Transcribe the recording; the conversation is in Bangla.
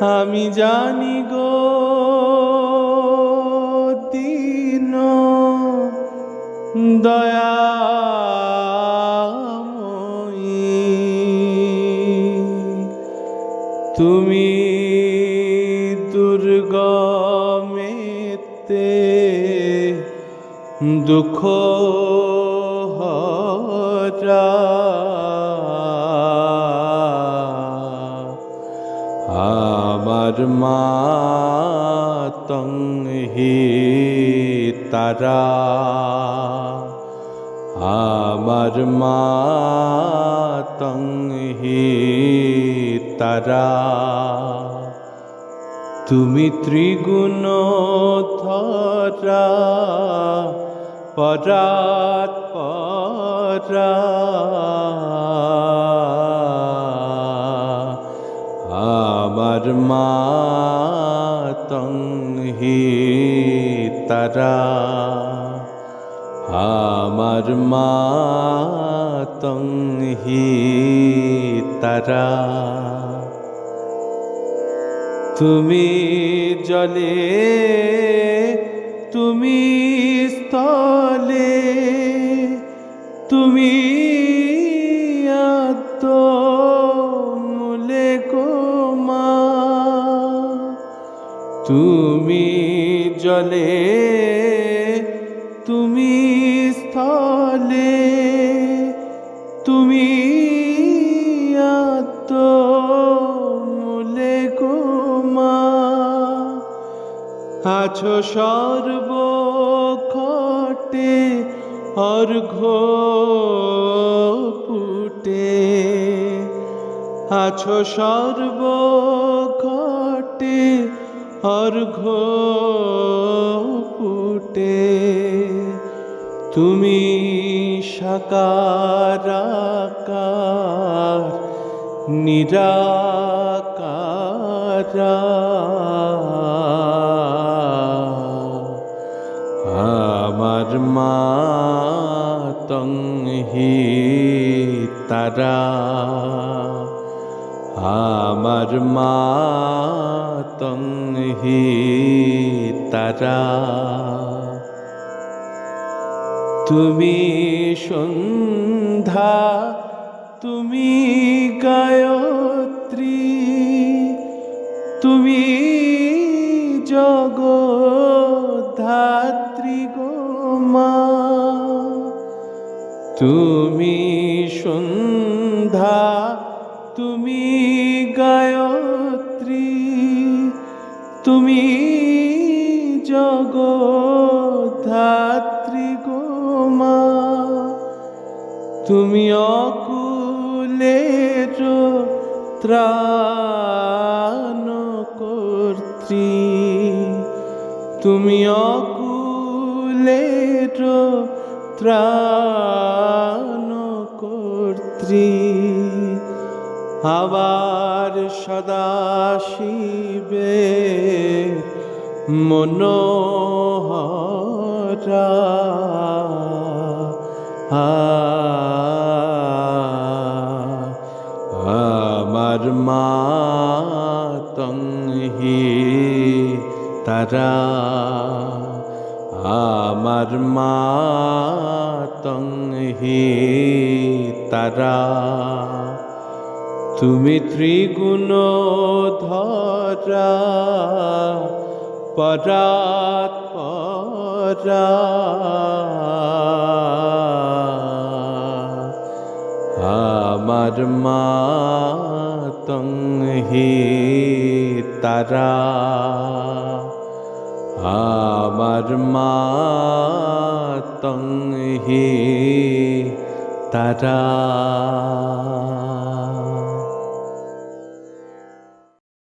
আমি জানি গো দিন দয়াময়ী। তুমি দুর্গমেতে দুঃখ আমার মা হি তারা। আমার মা হি তারা তুমি ত্রিগুণ ধরা পরাত পরা। আমার মা হি তারা। আমার মা হি তারা। তুমি জলে তুমি স্থলে তুমি তুমি জলে, তুমি স্থলে, তুমি আত্ম মূলে গোমা। আছো সর্ব খটে অর্ঘ পুটে। আছো সর্ব খটে অর্ঘ পুটে তুমি সাকারাকার নিরাকারা আমার মা হি তারা আমার মা হি তারা। তুমি সন্ধ্যা তুমি গায়ত্রী তুমি জগধাত্রী গো মা। তুমি সন্ধ্যা তুমি গায়ত্রী তুমি জগধাত্রী গো মা। তুমি অকুলের ত্রাণ কর্ত্রী। তুমি অকুলের ত্রাণ কর্ত্রী। আবার সদা শিবে মনোহরা। আমার মা হি তারা। আমার মা হি তারা। তুমি ত্রিগুণ ধরা পরাত পরা। আমার মা হি তারা। আমার মা হি তারা।